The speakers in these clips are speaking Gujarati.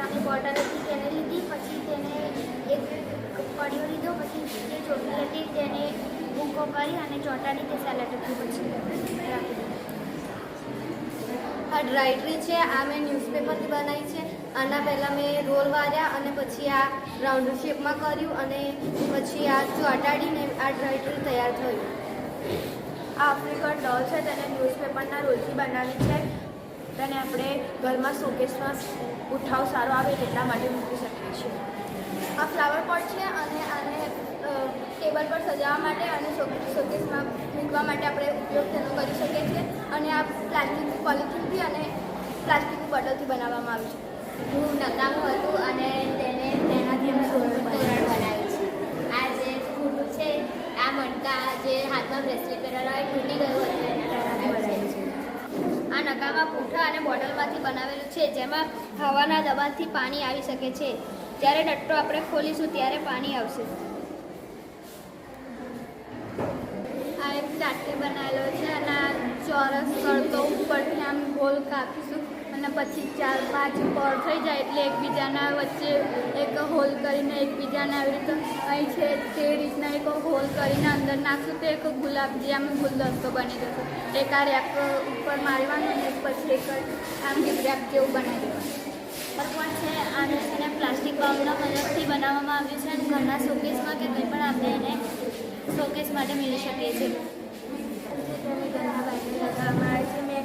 નાની બોટલ હતી તેને લીધી, પછી તેને એક પડ્યો લીધો, પછી જે ચોટલી હતી તેને ભૂકો કરી અને ચોટાડી તે સેલેડ હતી પછી આ ડ્રાયટ્રી છે, આ મેં ન્યૂઝપેપરથી બનાવી છે. આના પહેલાં મેં રોલ વાર્યા અને પછી આ રાઉન્ડ શેપમાં કર્યું અને પછી આ ચોંટાડીને આ ડ્રાયટ્રી તૈયાર થયું. આ આફ્રિકન ડોલ છે, તેને ન્યૂઝપેપરના રોલથી બનાવી છે. તેને આપણે ઘરમાં શોકેસમાં ઉઠાવ સારો આવે એટલા માટે મૂકી શકીએ છીએ. આ ફ્લાવર પોટ છે અને આને ટેબલ પર સજાવવા માટે અને શોકેસમાં મૂકવા માટે આપણે ઉપયોગ તેનો કરી શકીએ છીએ અને આ પ્લાસ્ટિક પોલિથીનથી અને પ્લાસ્ટિક બોટલથી બનાવવામાં આવ્યું છે. હું નકામું હતું અને તેને તેનાથી અમે તોરણ બનાવ્યું છે. આ જે ખૂટું છે, આ મણકા જે હાથમાં બ્રેસલેટ પહેરેલા હોય, તૂટી ગયું હતું એના કારણે બનાવ્યું છે આ નકામા પૂંઠા અને બોટલમાંથી બનાવેલું છે, જેમાં હવાના દબાણથી પાણી આવી શકે છે. જ્યારે ડટ્ટો આપણે ખોલીશું ત્યારે પાણી આવશે. આ એક ચાટકી બનાવેલો છે અને ચોરસ કરતો ઉપરથી આમ ગોલ કાપીશું અને પછી ચાર પાંચ પર થઈ જાય એટલે એકબીજાના વચ્ચે એક હોલ કરીને એકબીજાને આવી રીતે અહીં છે તે રીતના એક હોલ કરીને અંદર નાખશું તો એક ગુલાબ જે આમ ગુલદસ્તો બની જશે. એક આ રેપ ઉપર મારવાનું અને પછી એક આમ રેપ જેવું બનાવી દેવાનું. પણ છે, આને છે પ્લાસ્ટિક બાઉલના મદદથી બનાવવામાં આવ્યું છે અને ઘરના શોકેસમાં કે કંઈ પણ આપણે એને શોકેસ માટે મેળવી શકીએ છીએ. ઘરના બાજુ લગાવવામાં આવે છે મેં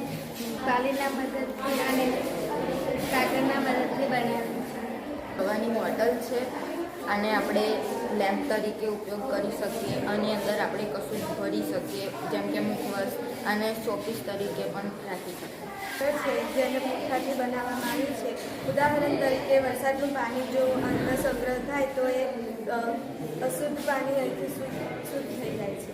કાલીના મદદથી અને કાગળના મદદથી બનાવ્યું છે હવાની બોટલ છે, આને આપણે લેમ્પ તરીકે ઉપયોગ કરી શકીએ, આની અંદર આપણે કશું ભરી શકીએ, જેમ કે મુખવસ અને શોપીસ તરીકે પણ રાખી શકીએ. છે, જેને પૂંઠાથી બનાવવામાં આવી છે. ઉદાહરણ તરીકે, વરસાદનું પાણી જો અંદર સંગ્રહ થાય તો એ અશુદ્ધ પાણી અહીંથી શુદ્ધ થઈ જાય છે.